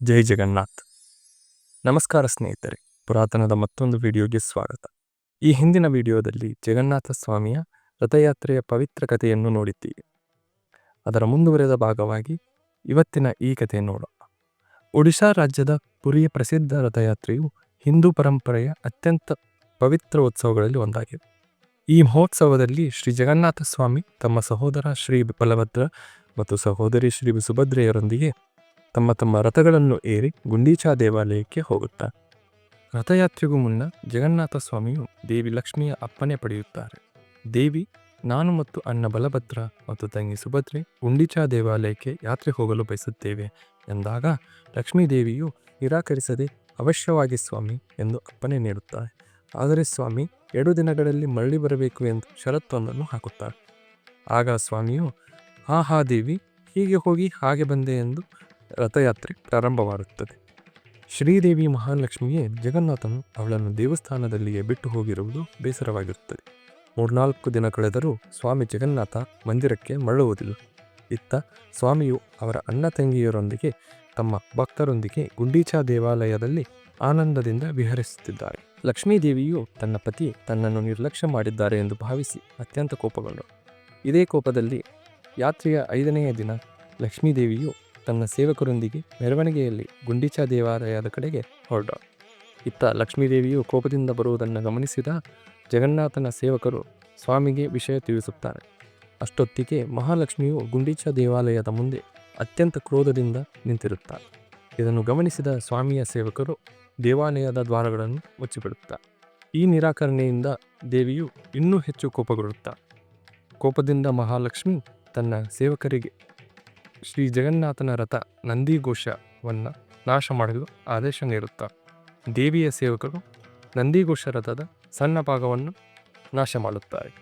ಜೈ ಜಗನ್ನಾಥ್. ನಮಸ್ಕಾರ ಸ್ನೇಹಿತರೆ, ಪುರಾತನದ ಮತ್ತೊಂದು ವಿಡಿಯೋಗೆ ಸ್ವಾಗತ. ಈ ಹಿಂದಿನ ವಿಡಿಯೋದಲ್ಲಿ ಜಗನ್ನಾಥ ಸ್ವಾಮಿಯ ರಥಯಾತ್ರೆಯ ಪವಿತ್ರ ಕಥೆಯನ್ನು ನೋಡಿದ್ದೀವಿ. ಅದರ ಮುಂದುವರೆದ ಭಾಗವಾಗಿ ಇವತ್ತಿನ ಈ ಕಥೆ ನೋಡೋಣ. ಒಡಿಶಾ ರಾಜ್ಯದ ಪುರಿಯ ಪ್ರಸಿದ್ಧ ರಥಯಾತ್ರೆಯು ಹಿಂದೂ ಪರಂಪರೆಯ ಅತ್ಯಂತ ಪವಿತ್ರ ಉತ್ಸವಗಳಲ್ಲಿ ಒಂದಾಗಿದೆ. ಈ ಮಹೋತ್ಸವದಲ್ಲಿ ಶ್ರೀ ಜಗನ್ನಾಥ ಸ್ವಾಮಿ ತಮ್ಮ ಸಹೋದರ ಶ್ರೀ ಬಲಭದ್ರ ಮತ್ತು ಸಹೋದರಿ ಶ್ರೀ ಸುಭದ್ರೆಯರೊಂದಿಗೆ ತಮ್ಮ ತಮ್ಮ ರಥಗಳನ್ನು ಏರಿ ಗುಂಡೀಚಾ ದೇವಾಲಯಕ್ಕೆ ಹೋಗುತ್ತಾರೆ ರಥಯಾತ್ರೆಗೂ ಮುನ್ನ ಜಗನ್ನಾಥ ಸ್ವಾಮಿಯು ದೇವಿ ಲಕ್ಷ್ಮಿಯ ಅಪ್ಪನೆ ಪಡೆಯುತ್ತಾರೆ. ದೇವಿ, ನಾನು ಮತ್ತು ಅಣ್ಣ ಬಲಭದ್ರ ಮತ್ತು ತಂಗಿ ಸುಭದ್ರೆ ಗುಂಡೀಚಾ ದೇವಾಲಯಕ್ಕೆ ಯಾತ್ರೆ ಹೋಗಲು ಬಯಸುತ್ತೇವೆ ಎಂದಾಗ ಲಕ್ಷ್ಮೀ ದೇವಿಯು ನಿರಾಕರಿಸದೆ ಅವಶ್ಯವಾಗಿ ಸ್ವಾಮಿ ಎಂದು ಅಪ್ಪನೆ ನೀಡುತ್ತಾರೆ ಆದರೆ ಸ್ವಾಮಿ ಎರಡು ದಿನಗಳಲ್ಲಿ ಮರಳಿ ಬರಬೇಕು ಎಂದು ಷರತ್ತೊಂದನ್ನು ಹಾಕುತ್ತಾರೆ ಆಗ ಸ್ವಾಮಿಯು ಹಾ ಹಾ ದೇವಿ, ಹೀಗೆ ಹೋಗಿ ಹಾಗೆ ಬಂದೆ ಎಂದು ರಥಯಾತ್ರೆ ಪ್ರಾರಂಭವಾಗುತ್ತದೆ. ಶ್ರೀದೇವಿ ಮಹಾಲಕ್ಷ್ಮಿಯೇ ಜಗನ್ನಾಥನು ಅವಳನ್ನು ದೇವಸ್ಥಾನದಲ್ಲಿಯೇ ಬಿಟ್ಟು ಹೋಗಿರುವುದು ಬೇಸರವಾಗಿರುತ್ತದೆ. ಮೂರ್ನಾಲ್ಕು ದಿನ ಕಳೆದರೂ ಸ್ವಾಮಿ ಜಗನ್ನಾಥ ಮಂದಿರಕ್ಕೆ ಮರಳುವುದಿಲ್ಲ. ಇತ್ತ ಸ್ವಾಮಿಯು ಅವರ ಅಣ್ಣ ತಂಗಿಯರೊಂದಿಗೆ ತಮ್ಮ ಭಕ್ತರೊಂದಿಗೆ ಗುಂಡೀಚಾ ದೇವಾಲಯದಲ್ಲಿ ಆನಂದದಿಂದ ವಿಹರಿಸುತ್ತಿದ್ದಾರೆ. ಲಕ್ಷ್ಮೀದೇವಿಯು ತನ್ನ ಪತಿ ತನ್ನನ್ನು ನಿರ್ಲಕ್ಷ್ಯ ಮಾಡಿದ್ದಾರೆ ಎಂದು ಭಾವಿಸಿ ಅತ್ಯಂತ ಕೋಪಗೊಂಡರು ಇದೇ ಕೋಪದಲ್ಲಿ ಯಾತ್ರೆಯ ಐದನೆಯ ದಿನ ಲಕ್ಷ್ಮೀದೇವಿಯು ತನ್ನ ಸೇವಕರೊಂದಿಗೆ ಮೆರವಣಿಗೆಯಲ್ಲಿ ಗುಂಡಿಚಾ ದೇವಾಲಯದ ಕಡೆಗೆ ಹೊರಟ. ಇತ್ತ ಲಕ್ಷ್ಮೀದೇವಿಯು ಕೋಪದಿಂದ ಬರುವುದನ್ನು ಗಮನಿಸಿದ ಜಗನ್ನಾಥನ ಸೇವಕರು ಸ್ವಾಮಿಗೆ ವಿಷಯ ತಿಳಿಸುತ್ತಾರೆ. ಅಷ್ಟೊತ್ತಿಗೆ ಮಹಾಲಕ್ಷ್ಮಿಯು ಗುಂಡಿಚಾ ದೇವಾಲಯದ ಮುಂದೆ ಅತ್ಯಂತ ಕ್ರೋಧದಿಂದ ನಿಂತಿರುತ್ತಾರೆ ಇದನ್ನು ಗಮನಿಸಿದ ಸ್ವಾಮಿಯ ಸೇವಕರು ದೇವಾಲಯದ ದ್ವಾರಗಳನ್ನು ಮುಚ್ಚಿಬಿಡುತ್ತಾರೆ ಈ ನಿರಾಕರಣೆಯಿಂದ ದೇವಿಯು ಇನ್ನೂ ಹೆಚ್ಚು ಕೋಪಗೊಳ್ಳುತ್ತಾರೆ ಕೋಪದಿಂದ ಮಹಾಲಕ್ಷ್ಮಿ ತನ್ನ ಸೇವಕರಿಗೆ ಶ್ರೀ ಜಗನ್ನಾಥನ ರಥ ನಂದಿಘೋಷವನ್ನು ನಾಶ ಮಾಡಲು ಆದೇಶ ನೀಡುತ್ತಾ, ದೇವಿಯ ಸೇವಕರು ನಂದಿಘೋಷ ರಥದ ಸಣ್ಣ ಭಾಗವನ್ನು ನಾಶ ಮಾಡುತ್ತಾರೆ.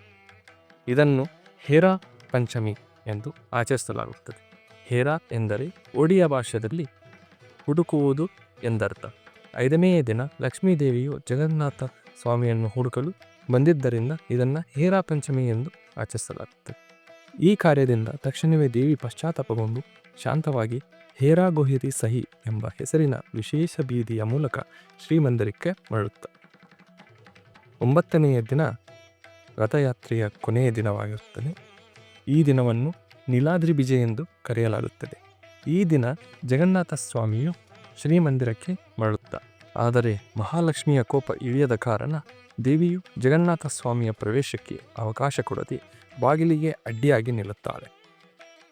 ಇದನ್ನು ಹೇರಾ ಪಂಚಮಿ ಎಂದು ಆಚರಿಸಲಾಗುತ್ತದೆ. ಹೇರಾ ಎಂದರೆ ಒಡಿಯಾ ಭಾಷೆಯಲ್ಲಿ ಹುಡುಕುವುದು ಎಂದರ್ಥ. ಐದನೆಯ ದಿನ ಲಕ್ಷ್ಮೀದೇವಿಯು ಜಗನ್ನಾಥ ಸ್ವಾಮಿಯನ್ನು ಹುಡುಕಲು ಬಂದಿದ್ದರಿಂದ ಇದನ್ನು ಹೇರಾ ಪಂಚಮಿ ಎಂದು ಆಚರಿಸಲಾಗುತ್ತದೆ. ಈ ಕಾರ್ಯದಿಂದ ತಕ್ಷಣವೇ ದೇವಿ ಪಶ್ಚಾತ್ತಾಪಗೊಂಡು ಶಾಂತವಾಗಿ ಹೇರಾ ಗೊಹಿರಿ ಸಹಿ ಎಂಬ ಹೆಸರಿನ ವಿಶೇಷ ಬೀದಿಯ ಮೂಲಕ ಶ್ರೀಮಂದಿರಕ್ಕೆ ಮರಳುತ್ತ. ಒಂಬತ್ತನೆಯ ದಿನ ರಥಯಾತ್ರೆಯ ಕೊನೆಯ ದಿನವಾಗಿರುತ್ತದೆ. ಈ ದಿನವನ್ನು ನೀಲಾದ್ರಿ ಬಿಜೆ ಎಂದು ಕರೆಯಲಾಗುತ್ತದೆ. ಈ ದಿನ ಜಗನ್ನಾಥ ಸ್ವಾಮಿಯು ಶ್ರೀಮಂದಿರಕ್ಕೆ ಮರಳುತ್ತ. ಆದರೆ ಮಹಾಲಕ್ಷ್ಮಿಯ ಕೋಪ ಇಳಿಯದ ಕಾರಣ ದೇವಿಯು ಜಗನ್ನಾಥ ಸ್ವಾಮಿಯ ಪ್ರವೇಶಕ್ಕೆ ಅವಕಾಶ ಕೊಡದೆ ಬಾಗಿಲಿಗೆ ಅಡ್ಡಿಯಾಗಿ ನಿಲ್ಲುತ್ತಾಳೆ.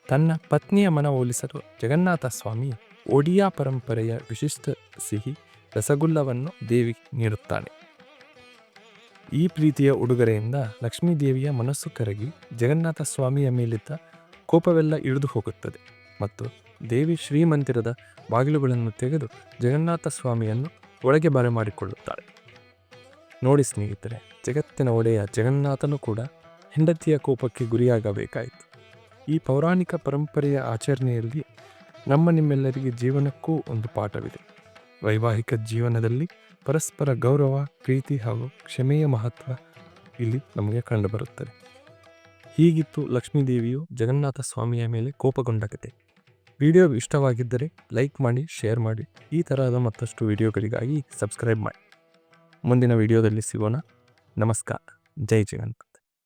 ತನ್ನ ಪತ್ನಿಯ ಮನವೊಲಿಸಲು ಜಗನ್ನಾಥ ಸ್ವಾಮಿ ಒಡಿಯಾ ಪರಂಪರೆಯ ವಿಶಿಷ್ಟ ಸಿಹಿ ರಸಗುಲ್ಲವನ್ನು ದೇವಿ ನೀಡುತ್ತಾನೆ. ಈ ಪ್ರೀತಿಯ ಉಡುಗೊರೆಯಿಂದ ಲಕ್ಷ್ಮೀ ದೇವಿಯ ಮನಸ್ಸು ಕರಗಿ ಜಗನ್ನಾಥ ಸ್ವಾಮಿಯ ಮೇಲಿದ್ದ ಕೋಪವೆಲ್ಲ ಇಳಿದು ಹೋಗುತ್ತದೆ ಮತ್ತು ದೇವಿ ಶ್ರೀಮಂದಿರದ ಬಾಗಿಲುಗಳನ್ನು ತೆಗೆದು ಜಗನ್ನಾಥ ಸ್ವಾಮಿಯನ್ನು ಒಳಗೆ ಬರಮಾಡಿಕೊಳ್ಳುತ್ತಾಳೆ ನೋಡಿ ಸ್ನೇಹಿತರೆ, ಜಗತ್ತಿನ ಒಡೆಯ ಜಗನ್ನಾಥನು ಕೂಡ ಹೆಂಡತಿಯ ಕೋಪಕ್ಕೆ ಗುರಿಯಾಗಬೇಕಾಯಿತು. ಈ ಪೌರಾಣಿಕ ಪರಂಪರೆಯ ಆಚರಣೆಯಲ್ಲಿ ನಮ್ಮ ನಿಮ್ಮೆಲ್ಲರಿಗೆ ಜೀವನಕ್ಕೂ ಒಂದು ಪಾಠವಿದೆ. ವೈವಾಹಿಕ ಜೀವನದಲ್ಲಿ ಪರಸ್ಪರ ಗೌರವ, ಪ್ರೀತಿ ಹಾಗೂ ಕ್ಷಮೆಯ ಮಹತ್ವ ಇಲ್ಲಿ ನಮಗೆ ಕಂಡುಬರುತ್ತದೆ. ಹೀಗಿತ್ತು ಲಕ್ಷ್ಮೀದೇವಿಯು ಜಗನ್ನಾಥ ಸ್ವಾಮಿಯ ಮೇಲೆ ಕೋಪಗೊಂಡ ಕತೆ. ವಿಡಿಯೋ ಇಷ್ಟವಾಗಿದ್ದರೆ ಲೈಕ್ ಮಾಡಿ, ಶೇರ್ ಮಾಡಿ. ಈ ತರಹದ ಮತ್ತಷ್ಟು ವಿಡಿಯೋಗಳಿಗಾಗಿ ಸಬ್ಸ್ಕ್ರೈಬ್ ಮಾಡಿ. ಮುಂದಿನ ವಿಡಿಯೋದಲ್ಲಿ ಸಿಗೋಣ. ನಮಸ್ಕಾರ. ಜೈ ಜಗನ್ನಾಥ